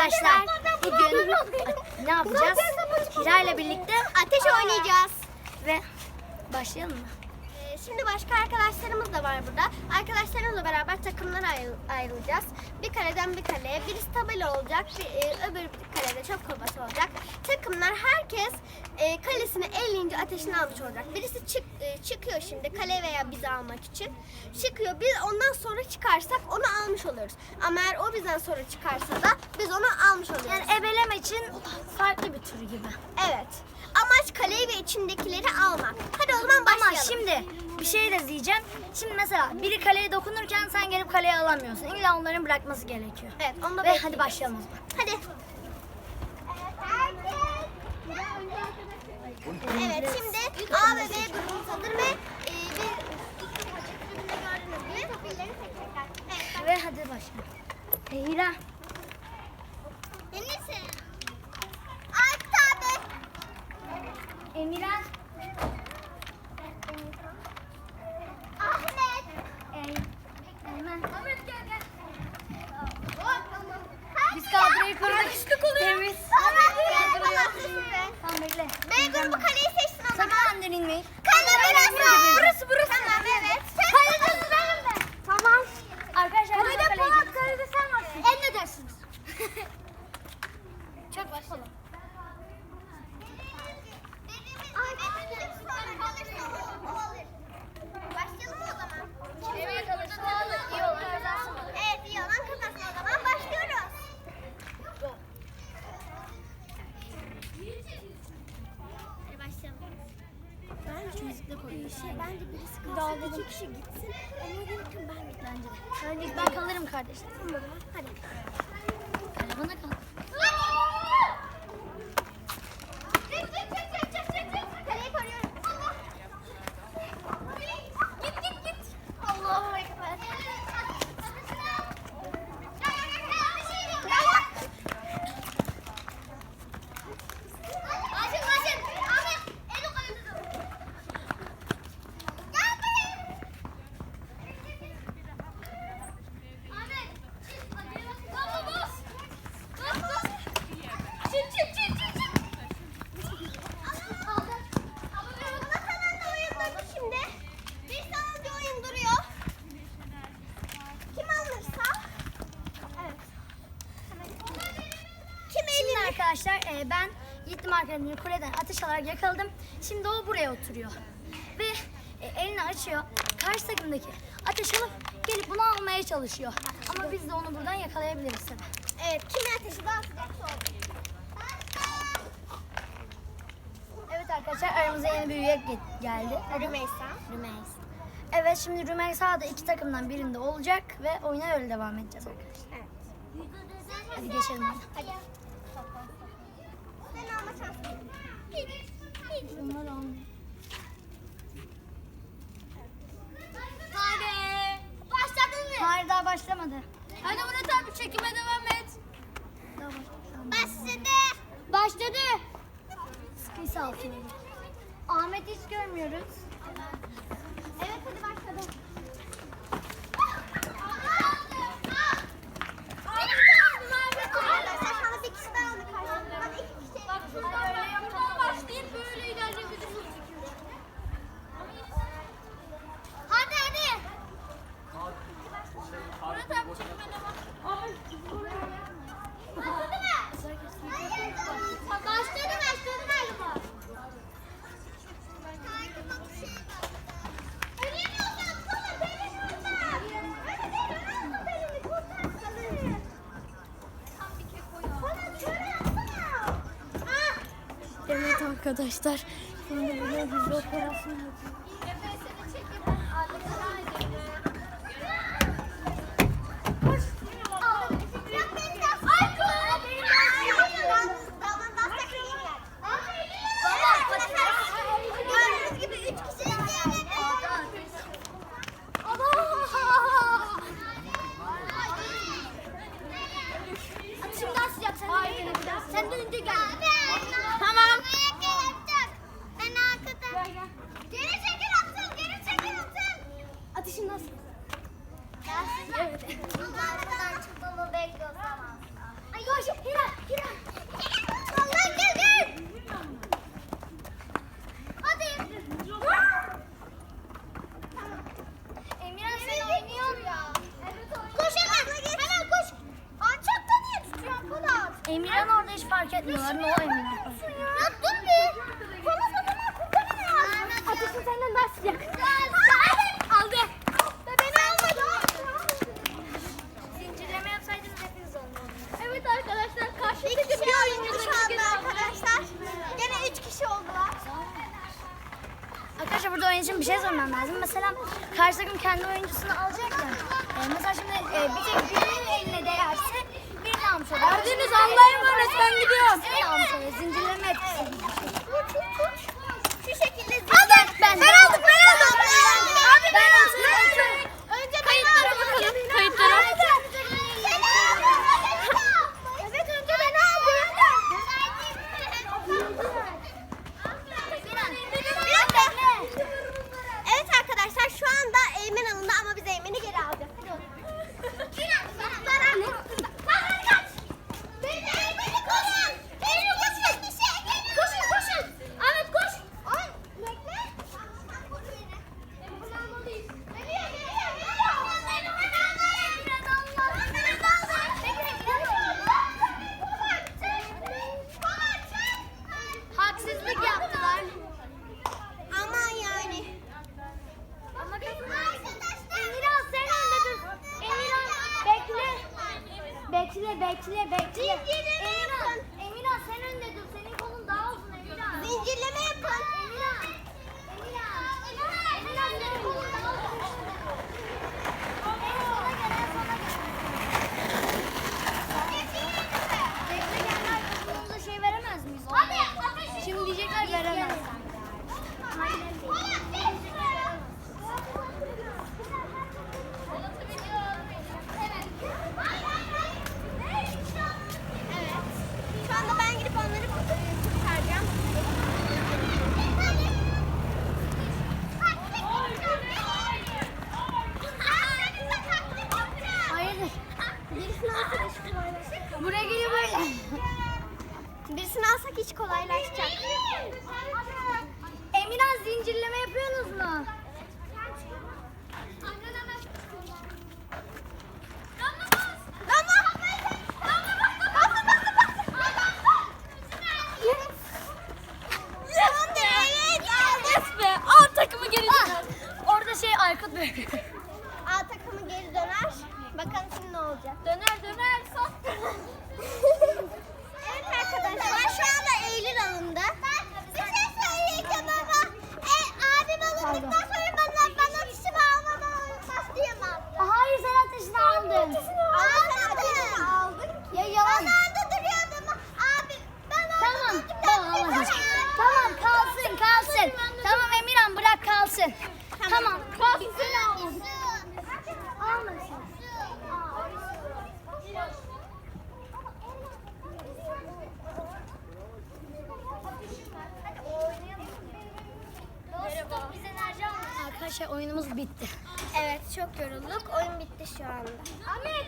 Arkadaşlar bugün ne yapacağız? Hira ile birlikte Ateş oynayacağız. ve başlayalım mı? Şimdi başka arkadaşlarımız da var burada. Arkadaşlarımızla beraber takımlara ayrı- ayrılacağız. Bir kaleden bir kaleye. Birisi tabela olacak, bir, e, öbür kalede çöp kovası olacak. Takımlar herkes e, kalesini 50. ateşini almış olacak. Birisi çık, e, çıkıyor şimdi kale veya bizi almak için. Çıkıyor. Biz ondan sonra çıkarsak onu almış oluruz. Ama eğer o bizden sonra çıkarsa da biz onu almış oluyoruz. Yani ebeleme için farklı bir tür gibi. Evet. Amaç kaleyi ve içindekileri almak. Hadi o zaman başlayalım. Ama şimdi bir şey de diyeceğim. Şimdi mesela biri kaleye dokunurken sen gelip kaleye alamıyorsun. İlla onların bırakması gerekiyor. Evet, onu da Ve hadi başlayalım o zaman. Hadi. Evet şimdi A ve B grubumuzdadır ve e, bir birbirine gördüğünüz gibi topilleri seçecekler. Evet. Ve hadi başlayalım. Hira. Deniz'in. Aykut abi. Emirhan. Ahmet. E, Eymen. Ahmet gel gel. Biz kadroyu kurduk. Temiz. Ahmet gel. Tamam bekle. B grubu kaleyi seçsin o zaman. Sakın önden inmeyin. Kale burası. Burası, burası. Tamam evet. Kaleci benim de. Tamam. Arkadaşlar Kalede kaleye Polat, gidiyoruz. kalede sen varsın. Emredersiniz. Çok başlayalım. Başlayalım mı o zaman? Evet, iyi olan kazansın. Evet, iyi olan kazansın o zaman. Başlıyoruz. Hadi başlayalım. Bence müzikle koyuyor. Şey, bence birisi kalsın, iki kişi gitsin. Ama gelirken ben bence de. Bence ben kalırım kardeşler. Hadi. Hadi bana kal. Çık, çık, çık, çık, çık, çık, çık. Kaleyi koruyorum. Allah. Git, git, git. Allahu Ekber. Başın, başın. Ahmet, el o kalede dur. Gel buraya. Ahmet, çık. Hadi bas. Bas, bas. Bas, bas. Çık, çık, çık, çık, çık. Aldı. Ama bana kalan da oyun durdu şimdi. Bir sonuncu oyun duruyor. Kim alırsa. Evet. Kim Şimdi elini? Arkadaşlar e, ben gittim arkadaşımın kuleden ateş alarak yakaladım. Şimdi o buraya oturuyor. Ve e, elini açıyor. Karşı takımdaki ateş alıp gelip bunu almaya çalışıyor. Ama biz de onu buradan yakalayabiliriz tabii. Evet, kimin ateşi daha. Evet arkadaşlar aramıza yeni bir üye ge- geldi. Rümeysa. Rümeys. Evet şimdi Rümeysa da iki takımdan birinde olacak ve oyuna öyle devam edeceğiz arkadaşlar. Evet. Hadi geçelim. hadi. Sen alma şansın. Bunlar almıyor. Hadi. Başladın mı? Hayır daha başlamadı. Hadi Murat abi çekime devam et. Daha başlamadı. Başladı. Başladı. Sıkıysa altına. Ahmet hiç görmüyoruz. Arkadaşlar. Şimdi böyle hızlı operasyon yapıyoruz. Gördüğünüz gibi üç kişi Şimdi daha sıcak sen de Sen de önce gel. Tamam. Ben arkada. Geri çekil atın, geri çekil atın. Ateşin nasıl? Evet. Bunlar kadar çok dolu bekliyoruz. Ay koş. Emirhan orada hiç fark etmiyorlar. Ne o Emirhan? Ya dur bir. Konuşma bana kurtaramaz. Ateşin senden daha sıcak. Aldı. Ve beni almadı. Zincirleme yapsaydınız hepiniz olmalı. Evet arkadaşlar karşımızda bir oyuncu şu anda arkadaşlar. Gene üç kişi oldular. Arkadaşlar burada oyun için bir şey sormam lazım. Mesela karşı takım kendi oyuncusunu alacak ya. E, mesela şimdi e, bir tek değerse Verdiniz, Allah'a emanet, ben gidiyorum. Oluyor. Zincirleme etkisi. Şu şekilde Aldım ben. Aldım ben aldım. Abi ben aldım. Aykut Bey. A takımı geri döner. Bakalım şimdi ne olacak. Döner döner sos. Evet arkadaşlar şu anda Eylül alındı. Bir şey söyleyeceğim ama e, abim alındıktan sonra bana, bana dişimi almadan oyun başlayamaz. Hayır sen ateşini aldın. Ama sen ateşini aldın. Ya yalan. Ben orada duruyordum. Abi ben orada Tamam durdum. tamam Allah aşkına. Tamam kalsın kalsın. Tamam Emirhan bırak kalsın. Tamam. Kalsın. Almasın. Arkadaşlar oyunumuz bitti. Evet çok yorulduk. Oyun bitti şu anda. Ahmet.